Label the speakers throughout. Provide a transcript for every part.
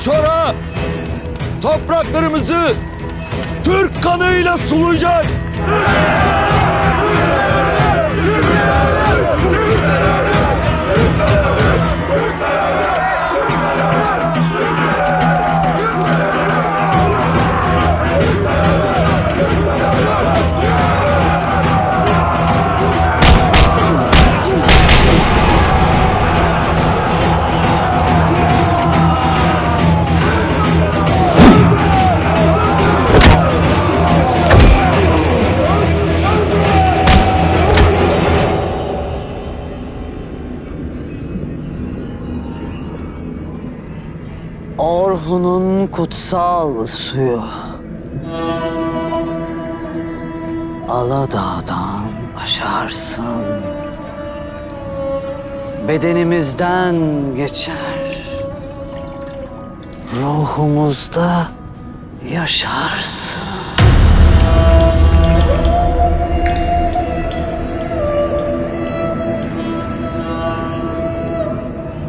Speaker 1: Çora topraklarımızı Türk kanıyla sulayacak.
Speaker 2: Orhun'un kutsal suyu. Aladağ'dan aşarsın. Bedenimizden geçer. Ruhumuzda yaşarsın.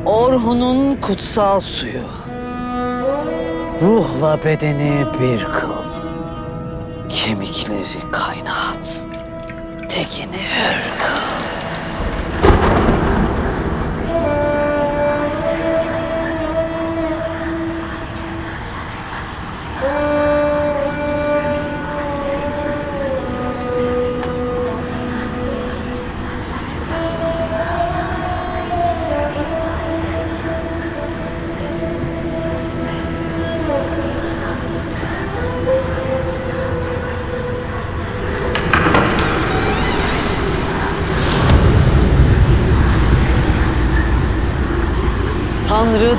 Speaker 2: Orhun'un kutsal suyu. Ruhla bedeni bir kıl. Kemikleri kaynat. Tekini hür kıl.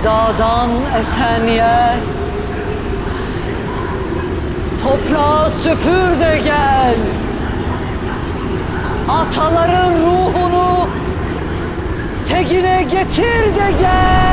Speaker 2: Dağdan esen yer. Toprağı süpür de gel. Ataların ruhunu tekine getir de gel.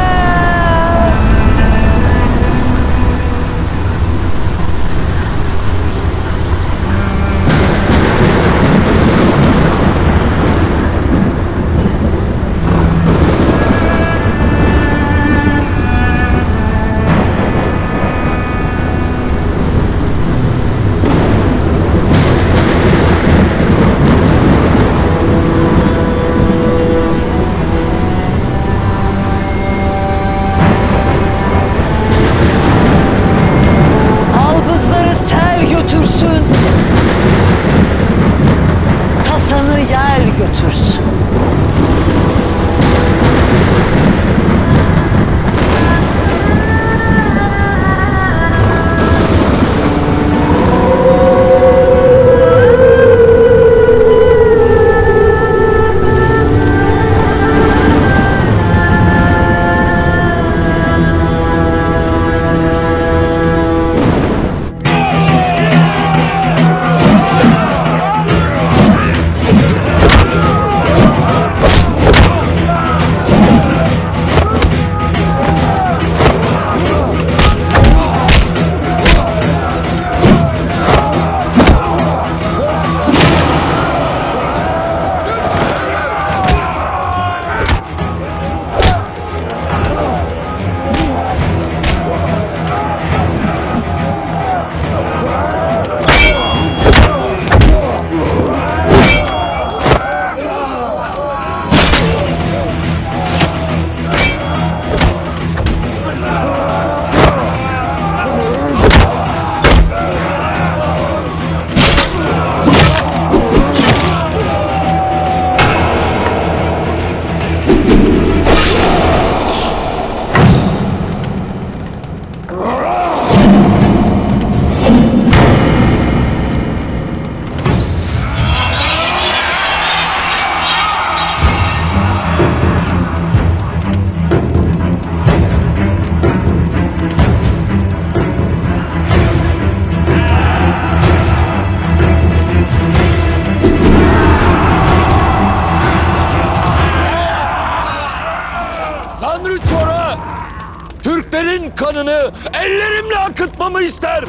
Speaker 1: Kanını ellerimle akıtmamı ister.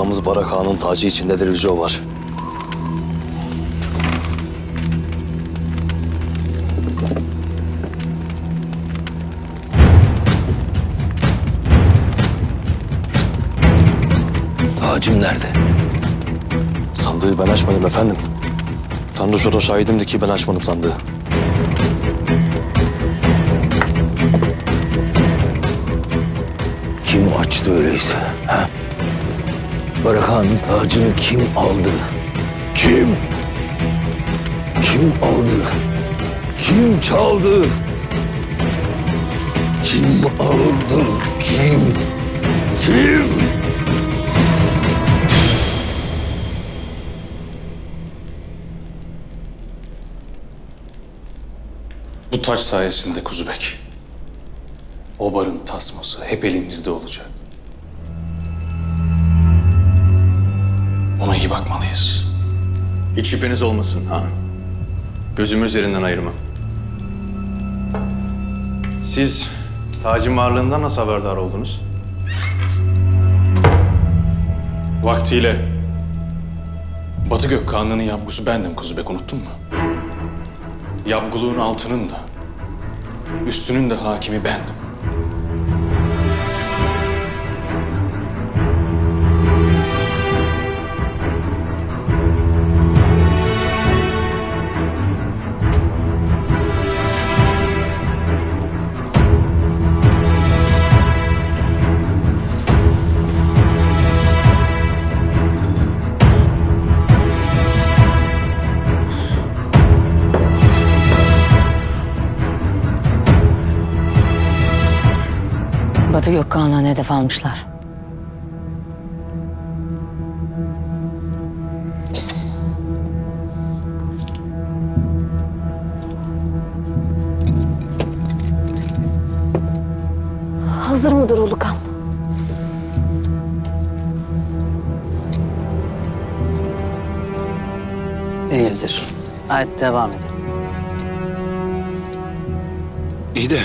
Speaker 3: Atamız Barak Ağa'nın tacı içindedir Yüce var.
Speaker 4: Tacım nerede?
Speaker 3: Sandığı ben açmadım efendim. Tanrı şurada şahidimdi ki ben açmadım sandığı.
Speaker 4: Kim açtı öyleyse? Ha? Barakhan'ın tacını kim aldı? Kim? Kim aldı? Kim çaldı? Kim aldı? Kim? Kim?
Speaker 5: Bu taç sayesinde Kuzubek. Obar'ın tasması hep elimizde olacak. İyi bakmalıyız.
Speaker 6: Hiç şüpheniz olmasın hanım. Gözümü üzerinden ayırmam. Siz tacın varlığından nasıl haberdar oldunuz?
Speaker 5: Vaktiyle Batı Gökkanlı'nın yapgusu bendim Kuzubek unuttun mu? Yapguluğun altının da, üstünün de hakimi bendim.
Speaker 7: Batı Gökkan'a hedef almışlar. Hazır mıdır Ulukam?
Speaker 2: Değildir. Evet devam edelim.
Speaker 8: İyi de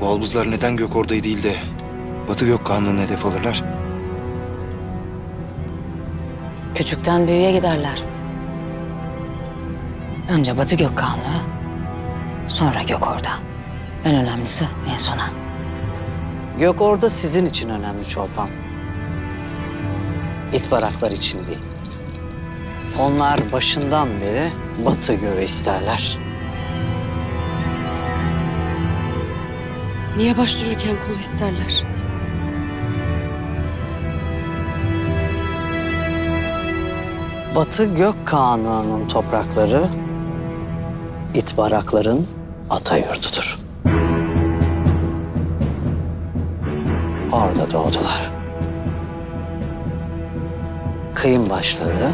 Speaker 8: bu albuzlar neden gök orada değil de Batı Gökkanlı'nın hedef alırlar?
Speaker 7: Küçükten büyüğe giderler. Önce Batı Gökkanlı, sonra Gökorda. En önemlisi en sona.
Speaker 2: Gök orada sizin için önemli Çolpan. İt baraklar için değil. Onlar başından beri batı göğe isterler.
Speaker 9: Niye başvururken kol isterler?
Speaker 2: Batı gök kanığının toprakları it barakların ata yurdudur. Orada doğdular. Kıyım başladı,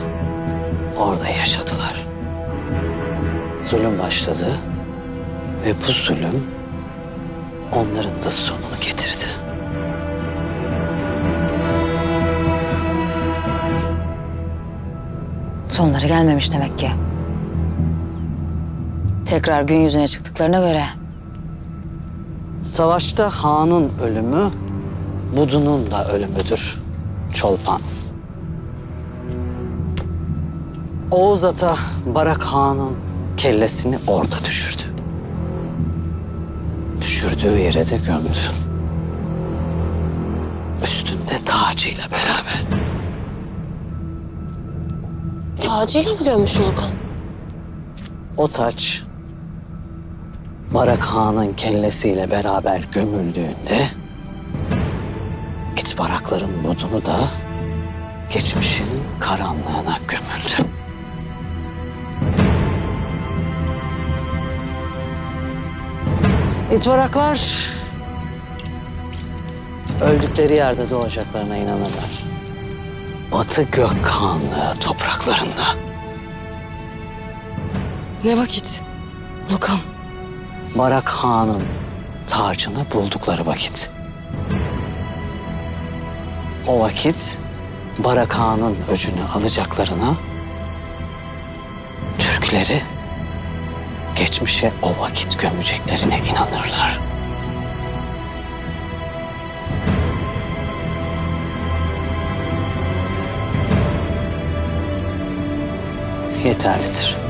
Speaker 2: orada yaşadılar. Zulüm başladı ve bu zulüm onların da sonunu getirdi.
Speaker 7: Sonları gelmemiş demek ki. Tekrar gün yüzüne çıktıklarına göre
Speaker 2: Savaşta Han'ın ölümü Budun'un da ölümüdür Çolpan. Oğuz Ata Barak Han'ın kellesini orada düşürdü. Düşürdüğü yere de gömdü. Üstünde tacıyla beraber.
Speaker 9: Tacıyla mı gömmüş Ulukan?
Speaker 2: O taç Barak Han'ın kellesiyle beraber gömüldüğünde it barakların budunu da geçmişin karanlığına gömüldü. İt baraklar öldükleri yerde doğacaklarına inanırlar. Batı gök kanlı topraklarında.
Speaker 9: Ne vakit? Ulukan.
Speaker 2: Barak Han'ın tacını buldukları vakit. O vakit Barak Han'ın öcünü alacaklarına Türkleri geçmişe o vakit gömeceklerine inanırlar. Yeterlidir.